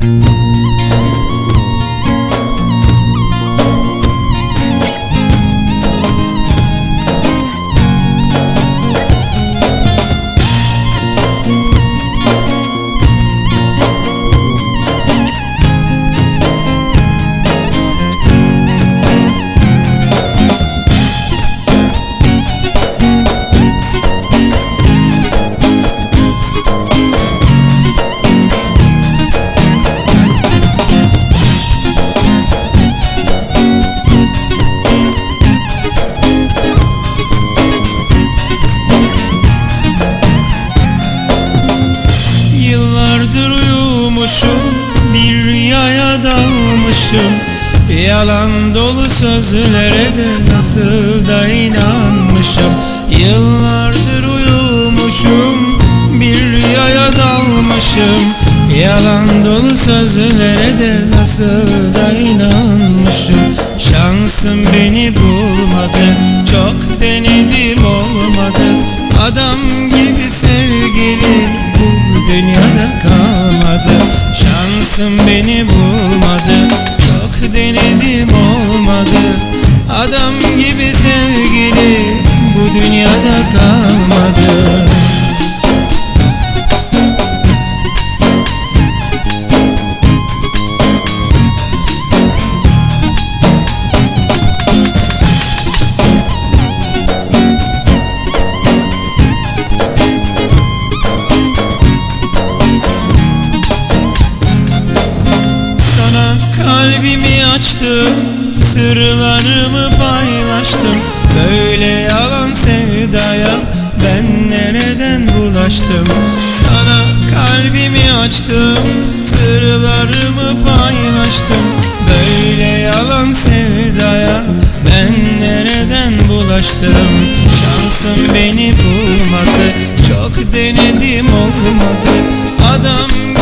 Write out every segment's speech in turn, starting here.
Yıllardır uyumuşum bir rüyaya dalmışım. Yalan dolu sözlere de nasıl da inanmışım. Yıllardır uyumuşum bir rüyaya dalmışım. Yalan dolu sözlere de nasıl da inanmışım. Şansım beni bulmadı çok denedim olmadı. Adam gibi sevgili bu dünyada kalmadı Sana kalbimi açtım Sırlarımı paylaştım. Böyle bulaştım Sana kalbimi açtım. Sırlarımı paylaştım. Böyle yalan sevdaya Ben nereden bulaştım? Şansım beni bulmadı. Çok denedim olmadı. Adam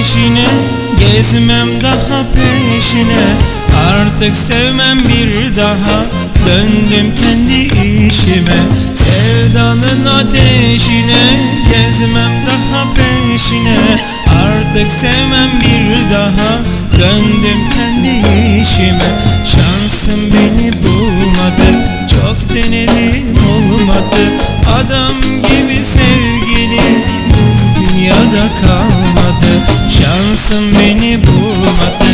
ateşine Gezmem daha peşine. Artık sevmem bir daha Döndüm kendi işime. Sevdanın ateşine Gezmem daha peşine. Artık sevmem bir daha Döndüm kendi işime. Şansım beni bulmadı Çok denedim olmadı. Adam gibi sevgili Aşkım beni bulmadı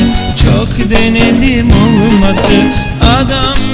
Çok denedim olmadı. Adam